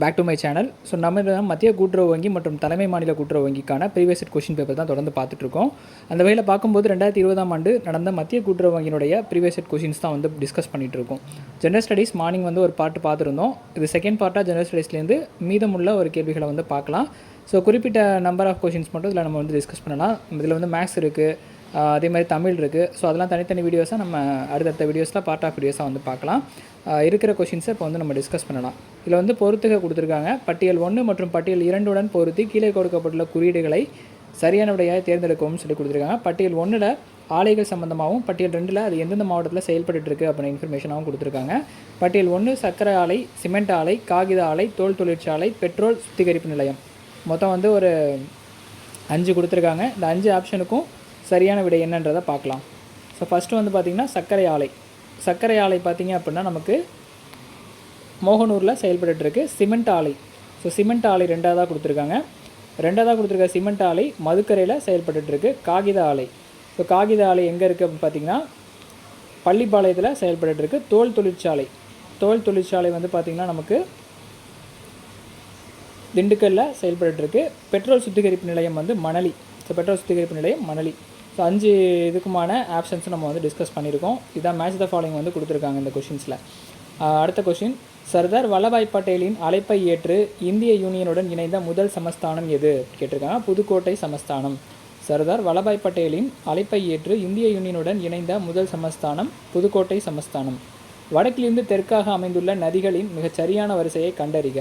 Back to my channel so நம்ம மத்திய கூட்டுறவு வங்கி மற்றும் தலைமை மாநில கூட்டுறவு வங்கிக்கான ப்ரீவியஸ் கொஷின் பேப்பர் தான் தொடர்ந்து பார்த்துட்ருக்கோம் அந்த வகையில் பார்க்கும்போது ரெண்டாயிரத்தி இருபதாம் ஆண்டு நடந்த மத்திய கூட்டுறவு வங்கியினுடைய ப்ரீவியஸ் கொஷின்ஸ் தான் வந்து டிஸ்கஸ் பண்ணிகிட்டு இருக்கோம் ஜென்ரல் ஸ்டடீஸ் மார்னிங் வந்து ஒரு பார்ட்டு பார்த்துருந்தோம். இது செகண்ட் பார்ட்டாக ஜென்ரல் ஸ்டடீஸ்லேருந்து மீதமுள்ள ஒரு கேள்விகளை வந்து பார்க்கலாம். ஸோ குறிப்பிட்ட நம்பர் ஆஃப் கொஷின்ஸ் மட்டும் இதில் நம்ம வந்து டிஸ்கஸ் பண்ணலாம். இதில் வந்து மேக்ஸ் இருக்குது அதே மாதிரி தமிழ் இருக்குது ஸோ அதெல்லாம் தனித்தனி வீடியோஸாக நம்ம அடுத்தடுத்த வீடியோஸில் பார்ட் ஆஃப் வீடியோஸாக வந்து பார்க்கலாம். இருக்கிற கொஷின்ஸை இப்போ வந்து நம்ம டிஸ்கஸ் பண்ணலாம். இதில் வந்து பொறுத்துக கொடுத்துருக்காங்க. பட்டியல் ஒன்று மற்றும் பட்டியல் இரண்டுடன் பொருத்தி கீழே கொடுக்கப்பட்டுள்ள குறியீடுகளை சரியான விடையாக தேர்ந்தெடுக்கவும் சொல்லி கொடுத்துருக்காங்க. பட்டியல் ஒன்றில் ஆலைகள் சம்மந்தமாகவும் பட்டியல் ரெண்டில் அது எந்தெந்த மாவட்டத்தில் செயல்பட்டு இருக்கு அப்படின்னு இன்ஃபர்மேஷனாகவும் கொடுத்துருக்காங்க. பட்டியல் ஒன்று சர்க்கரை ஆலை சிமெண்ட் ஆலை காகித ஆலை தோல் தொழிற்சாலை பெட்ரோல் சுத்திகரிப்பு நிலையம். மொத்தம் வந்து ஒரு அஞ்சு கொடுத்துருக்காங்க. இந்த அஞ்சு ஆப்ஷனுக்கும் சரியான விடை என்னன்றதை பார்க்கலாம். ஸோ ஃபஸ்ட்டு வந்து பார்த்திங்கன்னா சர்க்கரை ஆலை. சர்க்கரை ஆலை பார்த்திங்க அப்படின்னா நமக்கு மோகனூரில் செயல்பட்டுருக்கு சிமெண்ட் ஆலை. ஸோ சிமெண்ட் ஆலை ரெண்டாவதாக கொடுத்துருக்காங்க. ரெண்டாவதாக கொடுத்துருக்க சிமெண்ட் ஆலை மதுக்கரையில் செயல்பட்டுருக்கு காகித ஆலை. ஸோ காகித ஆலை எங்கே இருக்குது அப்படின்னு பார்த்தீங்கன்னா பள்ளிப்பாளையத்தில் செயல்பட்டுருக்கு தோல் தொழிற்சாலை. தோல் தொழிற்சாலை வந்து பார்த்திங்கன்னா நமக்கு திண்டுக்கல்லில் செயல்பட்டுருக்கு பெட்ரோல் சுத்திகரிப்பு நிலையம் வந்து மணலி. ஸோ பெட்ரோல் சுத்திகரிப்பு நிலையம் மணலி. ஸோ அஞ்சு இதுக்குமான ஆப்ஷன்ஸ் நம்ம வந்து டிஸ்கஸ் பண்ணியிருக்கோம். இதான் மேட்ச் த ஃபாலோயிங் வந்து கொடுத்துருக்காங்க இந்த கொஷின்ஸில் அடுத்த கொஷின் சர்தார் வல்லபாய் பட்டேலின் அழைப்பை ஏற்று இந்திய யூனியனுடன் இணைந்த முதல் சமஸ்தானம் எது? கேட்டிருக்காங்க. புதுக்கோட்டை சமஸ்தானம். சர்தார் வல்லபாய் பட்டேலின் அழைப்பை ஏற்று இந்திய யூனியனுடன் இணைந்த முதல் சமஸ்தானம் புதுக்கோட்டை சமஸ்தானம். வடக்கிலிருந்து தெற்காக அமைந்துள்ள நதிகளின் மிகச் சரியான வரிசையை கண்டறிக.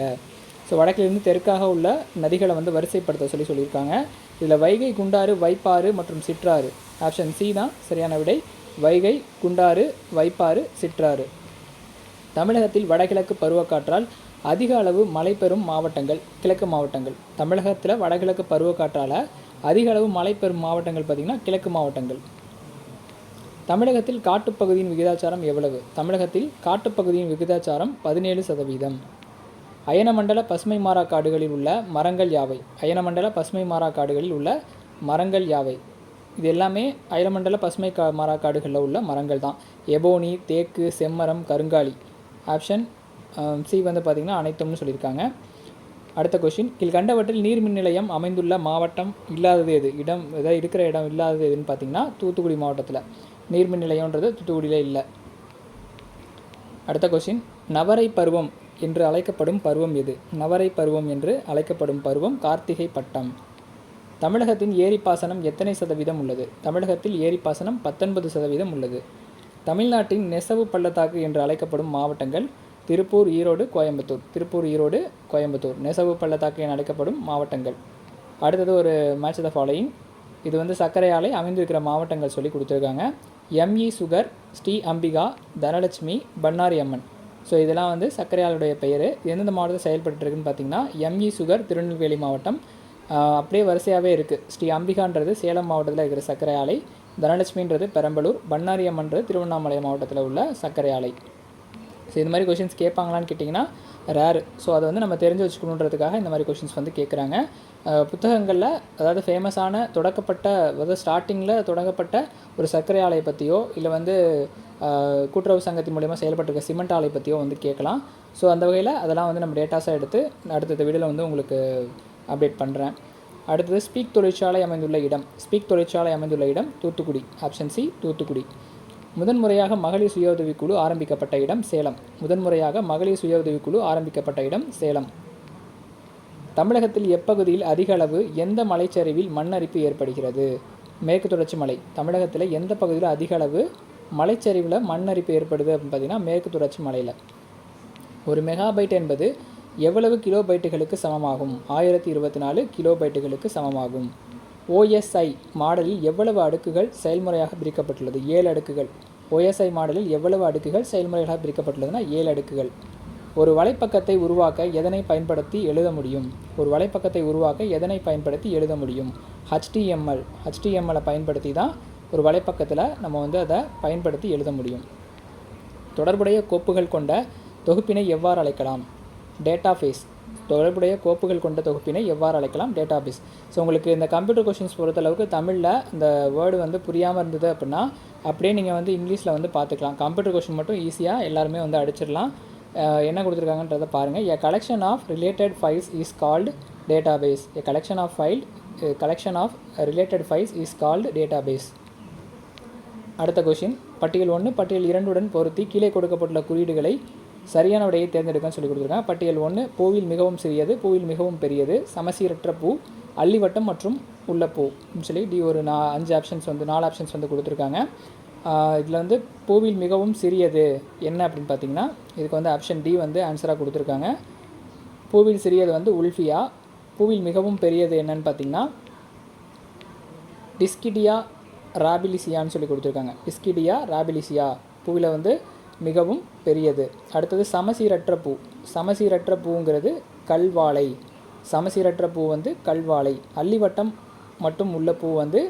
ஸோ வடக்கிலிருந்து தெற்காக உள்ள நதிகளை வந்து வரிசைப்படுத்த சொல்லி சொல்லியிருக்காங்க. இதில் வைகை குண்டாறு வைப்பாறு மற்றும் சிற்றாறு. ஆப்ஷன் சி தான் சரியான விடை. வைகை குண்டாறு வைப்பாறு சிற்றாறு. தமிழகத்தில் வடகிழக்கு பருவக்காற்றால் அதிக அளவு மழை பெறும் மாவட்டங்கள் கிழக்கு மாவட்டங்கள். தமிழகத்தில் வடகிழக்கு பருவக்காற்றால் அதிக அளவு மழை பெறும் மாவட்டங்கள் பார்த்திங்கன்னா கிழக்கு மாவட்டங்கள். தமிழகத்தில் காட்டுப்பகுதியின் விகிதாச்சாரம் எவ்வளவு? தமிழகத்தில் காட்டுப்பகுதியின் விகிதாச்சாரம் பதினேழு சதவீதம். அயனமண்டல பசுமை மாறா காடுகளில் உள்ள மரங்கள் யாவை? அயனமண்டல பசுமை மாறா காடுகளில் உள்ள மரங்கள் யாவை? இது எல்லாமே அயனமண்டல பசுமை கா மாறா காடுகளில் உள்ள மரங்கள் தான். எபோனி தேக்கு செம்மரம் கருங்காலி. ஆப்ஷன் சி வந்து பார்த்திங்கன்னா அனைத்தும்னு சொல்லியிருக்காங்க. அடுத்த கொஷின் கீழ்கண்டவற்றில் நீர்மின் நிலையம் அமைந்துள்ள மாவட்டம் இல்லாதது எது? இடம் ஏதாவது இருக்கிற இடம் இல்லாதது எதுன்னு பார்த்தீங்கன்னா தூத்துக்குடி மாவட்டத்தில். நீர்மின் நிலையன்றது தூத்துக்குடியில் இல்லை. அடுத்த கொஷின் நவரை பருவம் என்று அழைக்கப்படும் பருவம் எது நவரை பருவம் என்று அழைக்கப்படும் பருவம் கார்த்திகை பட்டம். தமிழகத்தின் ஏரி பாசனம் எத்தனை சதவீதம் உள்ளது? தமிழகத்தில் ஏரி பாசனம் பத்தொன்பது சதவீதம் உள்ளது. தமிழ்நாட்டின் நெசவு பள்ளத்தாக்கு என்று அழைக்கப்படும் மாவட்டங்கள் திருப்பூர் ஈரோடு கோயம்புத்தூர். திருப்பூர் ஈரோடு கோயம்புத்தூர். நெசவு பள்ளத்தாக்கு என அழைக்கப்படும் மாவட்டங்கள். அடுத்தது ஒரு மேட்ச் த ஃபாலோயிங் இது வந்து சர்க்கரை ஆலை அமைந்திருக்கிற மாவட்டங்கள் சொல்லி கொடுத்துருக்காங்க. M E sugar Sri Ambika Dhanalakshmi Bannari Amman so இதெல்லாம் வந்து சர்க்கரை ஆலையுடைய பெயர் எந்தெந்த மாவட்டத்தில் செயல்பட்டுருக்குன்னு பார்த்தீங்கன்னா எம்இ சுகர் திருநெல்வேலி மாவட்டம். அப்படியே வரிசையாகவே இருக்குது ஸ்ரீ அம்பிகான்றது சேலம் மாவட்டத்தில் இருக்கிற சர்க்கரை ஆலை. தனலட்சுமின்றது பெரம்பலூர். பண்ணாரியம்மன்றது திருவண்ணாமலை மாவட்டத்தில் உள்ள சர்க்கரை ஆலை. ஸோ இந்த மாதிரி கொஷின்ஸ் கேட்பாங்களான்னு கேட்டிங்கன்னா ரேர் ஸோ அதை வந்து நம்ம தெரிஞ்சு வச்சுக்கணுன்றதுக்காக இந்த மாதிரி கொஷின்ஸ் வந்து கேட்குறாங்க. புத்தகங்களில் அதாவது ஃபேமஸான தொடக்கப்பட்ட அதாவது ஸ்டார்டிங்கில் தொடங்கப்பட்ட ஒரு சர்க்கரை ஆலை பற்றியோ இல்லை வந்து கூட்டுறவு சங்கத்தின் மூலயமா செயல்பட்டிருக்க சிமெண்ட் ஆலை பற்றியோ வந்து கேட்கலாம். ஸோ அந்த வகையில் அதெல்லாம் வந்து நம்ம டேட்டாஸாக எடுத்து அடுத்தடுத்த வீடியோவில் வந்து உங்களுக்கு அப்டேட் பண்ணுறேன் அடுத்தது ஸ்பீக் தொழிற்சாலை அமைந்துள்ள இடம். ஸ்பீக் தொழிற்சாலை அமைந்துள்ள இடம் தூத்துக்குடி. Option C Thoothukudi. முதன்முறையாக மகளிர் சுய உதவிக்குழு ஆரம்பிக்கப்பட்ட இடம் சேலம். முதன்முறையாக மகளிர் சுய உதவிக்குழு ஆரம்பிக்கப்பட்ட இடம் சேலம். தமிழகத்தில் எப்பகுதியில் அதிக அளவு எந்த மலைச்சரிவில் மண் அரிப்பு ஏற்படுகிறது? மேற்கு தொடர்ச்சி மலை. தமிழகத்தில் எந்த பகுதியில் அதிக அளவு மலைச்சரிவில் மண் அரிப்பு ஏற்படுது அப்படின்னு பார்த்தீங்கன்னா மேற்கு தொடர்ச்சி மலையில். ஒரு மெகாபைட் என்பது எவ்வளவு கிலோ பைட்டுகளுக்கு சமமாகும்? ஆயிரத்தி இருபத்தி நாலு கிலோ பைட்டுகளுக்கு சமமாகும் ஓஎஸ்ஐ மாடலில் எவ்வளவு அடுக்குகள் செயல்முறையாக பிரிக்கப்பட்டுள்ளது? ஏழு அடுக்குகள். ஓஎஸ்ஐ மாடலில் எவ்வளவு அடுக்குகள் செயல்முறையாக பிரிக்கப்பட்டுள்ளதுன்னா ஏழு அடுக்குகள். ஒரு வலைப்பக்கத்தை உருவாக்க எதனை பயன்படுத்தி எழுத முடியும்? ஒரு வலைப்பக்கத்தை உருவாக்க எதனை பயன்படுத்தி எழுத முடியும்? ஹச்டிஎம்எல் ஹச்டிஎம்எலை பயன்படுத்தி தான் ஒரு வலைப்பக்கத்தில் நம்ம வந்து அதை பயன்படுத்தி எழுத முடியும். தொடர்புடைய கோப்புகள் கொண்ட தொகுப்பினை எவ்வாறு அழைக்கலாம்? டேட்டாபேஸ் தொடர்புடைய கோப்புகள் கொண்ட தொகுப்பினை எவ்வாறு அழைக்கலாம்? டேட்டாபேஸ் ஸோ உங்களுக்கு இந்த கம்ப்யூட்டர் கொஷின்ஸ் பொறுத்தளவுக்கு தமிழில் இந்த வேர்டு வந்து புரியாமல் இருந்தது அப்படின்னா அப்படியே நீங்கள் வந்து இங்கிலீஷில் வந்து பார்த்துக்கலாம் கம்ப்யூட்டர் கொஷின் மட்டும் ஈஸியாக எல்லாருமே வந்து அடிச்சிடலாம். என்ன கொடுத்துருக்காங்கன்றத பாருங்கள் a collection of related files is called database a collection of file collection of related files is called database அடுத்த கொஷின் பட்டியல் ஒன்று பட்டியல் இரண்டுடன் பொருத்தி கீழே கொடுக்கப்பட்டுள்ள குறியீடுகளை சரியான விடையை தேர்ந்தெடுக்கன்னு சொல்லி கொடுத்துருக்காங்க. பட்டியல் ஒன்று பூவில் மிகவும் சிறியது பூவில் மிகவும் பெரியது சமசீரற்ற பூ அள்ளிவட்டம் மற்றும் உள்ள பூன்னு சொல்லி டி ஒரு நா அஞ்சு ஆப்ஷன்ஸ் வந்து நாலு ஆப்ஷன்ஸ் வந்து கொடுத்துருக்காங்க. இதில் வந்து பூவில் மிகவும் சிறியது என்ன அப்படின்னு பார்த்தீங்கன்னா இதுக்கு வந்து ஆப்ஷன் டி வந்து ஆன்சராக கொடுத்துருக்காங்க. பூவில் சிறியது வந்து உல்ஃபியா பூவில் மிகவும் பெரியது என்னன்னு பார்த்தீங்கன்னா டிஸ்கிடியா ராபிலிசியான்னு சொல்லி கொடுத்துருக்காங்க. டிஸ்கிடியா ராபிலிசியா பூவில் வந்து மிகவும் பெரியது. அடுத்தது சமசீரற்ற பூ. சமசீரற்ற பூங்கிறது கல்வாழை. சமசீரற்ற பூ வந்து கல்வாழை. அள்ளிவட்டம் மட்டும் உள்ள பூ வந்து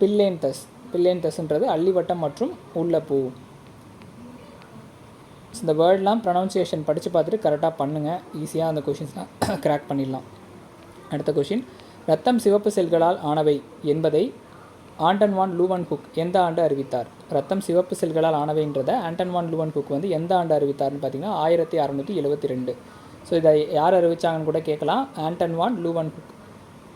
பில்லேன்தஸ் பில்லேன்தஸ்ன்றது அள்ளிவட்டம் மற்றும் உள்ள பூ. இந்த வேர்ட்லாம் ப்ரனவுன்சியேஷன் படித்து பார்த்துட்டு கரெக்டாக பண்ணுங்கள் ஈஸியாக அந்த கொஷின்ஸ்லாம் க்ராக் பண்ணிடலாம். அடுத்த கொஷின் ரத்தம் சிவப்பு செல்களால் ஆனவை என்பதை ஆண்டன் வான் லூவன் குக் எந்த ஆண்டு அறிவித்தார்? ரத்தம் சிவப்பு செல்களால் ஆனவைன்றதை ஆண்டன் வான் லூவன் குக் வந்து எந்த ஆண்டு அறிவித்தார்னு பார்த்தீங்கன்னா ஆயிரத்தி அறநூற்றி எழுபத்தி ரெண்டு ஸோ இதை யார் அறிவிச்சாங்கன்னு கூட கேட்கலாம். ஆண்டன் வான் லூவன் குக்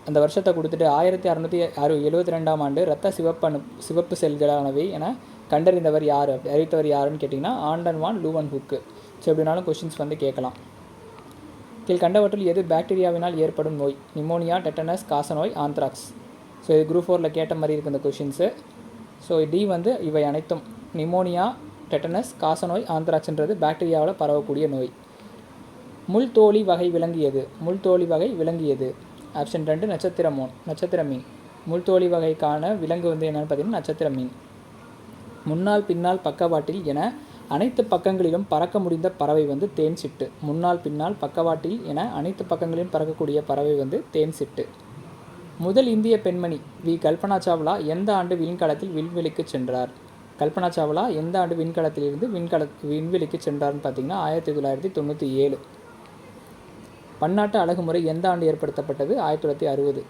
அந்த வருஷத்தை கொடுத்துட்டு ஆயிரத்தி அறநூற்றி அறு எழுபத்தி ரெண்டாம் ஆண்டு ரத்த சிவப்பணு சிவப்பு செல்களானவை என கண்டறிந்தவர் யார்? அறிவித்தவர் யாருன்னு கேட்டிங்கன்னா Anton van Leeuwenhoek so எப்படினாலும் கொஷின்ஸ் வந்து கேட்கலாம். கீழ்கண்டவற்றில் எது பாக்டீரியாவினால் ஏற்படும் நோய்? நிமோனியா டெட்டனஸ் காசநோய் ஆந்த்ராக்ஸ் ஸோ இது குரூப் ஃபோரில் கேட்ட மாதிரி இருக்குது இந்த கொஷின்ஸு ஸோ டி வந்து இவை அனைத்தும் நிமோனியா டெட்டனஸ் காசநோய் ஆந்த்ராக்ஸ்ன்றது பாக்டீரியாவில் பரவக்கூடிய நோய். முள்தோலி வகை விளங்கியது. முள்தோலி வகை விளங்கியது. ஆப்ஷன் ரெண்டு நட்சத்திர மோன் நட்சத்திர மீன் முள்தோலி வகைக்கான விலங்கு வந்து என்னென்னு பார்த்தீங்கன்னா நட்சத்திர மீன் முன்னால் பின்னால் பக்கவாட்டில் என அனைத்து பக்கங்களிலும் பறக்க முடிந்த பறவை வந்து தேன் சிட்டு. முன்னால் பின்னால் பக்கவாட்டில் என அனைத்து பக்கங்களிலும் பறக்கக்கூடிய பறவை வந்து தேன் சிட்டு. முதல் இந்திய பெண்மணி வி. கல்பனா சாவ்லா எந்த ஆண்டு விண்கலத்தில் விண்வெளிக்கு சென்றார்? கல்பனா சாவ்லா எந்த ஆண்டு விண்கலத்திலிருந்து விண்கல விண்வெளிக்கு சென்றார்னு பார்த்தீங்கன்னா ஆயிரத்தி தொள்ளாயிரத்தி தொண்ணூற்றி ஏழு. பன்னாட்டு அழகுமுறை எந்த ஆண்டு ஏற்படுத்தப்பட்டது? ஆயிரத்தி தொள்ளாயிரத்தி அறுபது.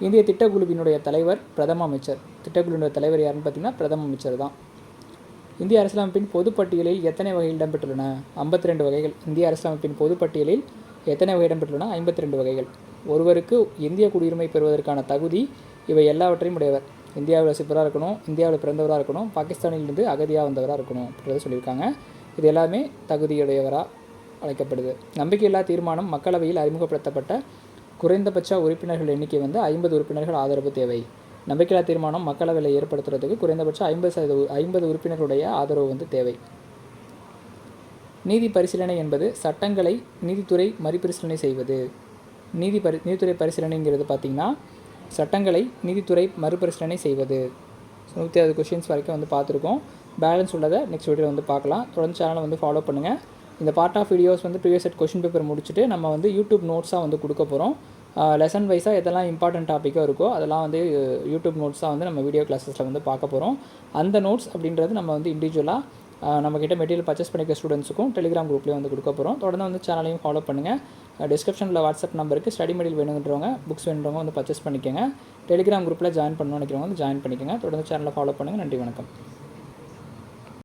இந்திய திட்டக்குழுவினுடைய தலைவர் பிரதம அமைச்சர். திட்டக்குழுவினுடைய தலைவர் யாருன்னு பார்த்தீங்கன்னா பிரதம அமைச்சர் தான். இந்திய அரசியலமைப்பின் பொதுப்பட்டியலில் எத்தனை வகை இடம்பெற்றுள்ளன? ஐம்பத்தி ரெண்டு வகைகள். இந்திய அரசியலமைப்பின் பொதுப்பட்டியலில் எத்தனை வகை இடம்பெற்றுள்ளன? ஐம்பத்தி ரெண்டு வகைகள். ஒருவருக்கு இந்திய குடியுரிமை பெறுவதற்கான தகுதி இவை எல்லாவற்றையும் உடையவர். இந்தியாவில் வசிப்பவராக இருக்கணும் இந்தியாவில் பிறந்தவராக இருக்கணும் பாகிஸ்தானிலிருந்து அகதியாக வந்தவராக இருக்கணும் அப்படின்றத சொல்லியிருக்காங்க. இது எல்லாமே தகுதியுடையவராக அழைக்கப்படுது. நம்பிக்கையில்லா தீர்மானம் மக்களவையில் அறிமுகப்படுத்தப்பட்ட குறைந்தபட்ச உறுப்பினர்கள் எண்ணிக்கை வந்து ஐம்பது உறுப்பினர்கள் ஆதரவு தேவை. நம்பிக்கையில்லா தீர்மானம் மக்களவையில் ஏற்படுத்துறதுக்கு குறைந்தபட்சம் ஐம்பது சதவீத ஐம்பது உறுப்பினர்களுடைய ஆதரவு வந்து தேவை. நீதி பரிசீலனை என்பது சட்டங்களை நீதித்துறை மறுபரிசீலனை செய்வது. நீதி பரி நீதித்துறை பரிசீலனைங்கிறது பார்த்திங்கன்னா சட்டங்களை நீதித்துறை மறுபரிசீலனை செய்வது. நூற்றி அறுபது கொஷின்ஸ் வரைக்கும் வந்து பார்த்துருக்கோம் பேலன்ஸ் உள்ளதை நெக்ஸ்ட் வீடியோவில் வந்து பார்க்கலாம் தொடர்ந்து சேனலை வந்து ஃபாலோ பண்ணுங்கள் இந்த பார்ட் ஆஃப் வீடியோஸ் வந்து ப்ரீவியஸ் செட் கொஷின் பேப்பர் முடிச்சுட்டு நம்ம வந்து யூடியூப் நோட்ஸாக வந்து கொடுக்க போகிறோம் லெசன் வைஸாக எதெல்லாம் இம்பார்ட்டன்ட் டாப்பிக்கோ இருக்கோ அதெல்லாம் வந்து யூடியூப் நோட்ஸாக வந்து நம்ம வீடியோ கிளாஸஸில் வந்து பார்க்க போகிறோம் அந்த நோட்ஸ் அப்படின்றது நம்ம வந்து இண்டிவிஜுவலாக நம்மக்கிட்ட மெட்டீரியல் பர்ச்சேஸ் பண்ணிக்க ஸ்டூடெண்ட்ஸுக்கும் டெலிகிராம் குரூப்லேயே வந்து கொடுக்க போகிறோம் தொடர்ந்து வந்து சேனலையும் ஃபாலோ பண்ணுங்கள் டிஸ்கிரிப்ஷனில் வாட்ஸ்அப் நம்பருக்கு ஸ்டடி மெட்டீரியல் வேணுன்றவங்க புக்ஸ் வேணுன்றவங்க வந்து பர்ச்சேஸ் பண்ணிக்கோங்க. டெலிகிராம் குரூப்பில் ஜாயின் பண்ணணும்னு நினைக்கிறவங்க வந்து ஜாயின் பண்ணிக்கோங்க. தொடர்ந்து சேனலை ஃபாலோ பண்ணுங்கள் நன்றி வணக்கம்.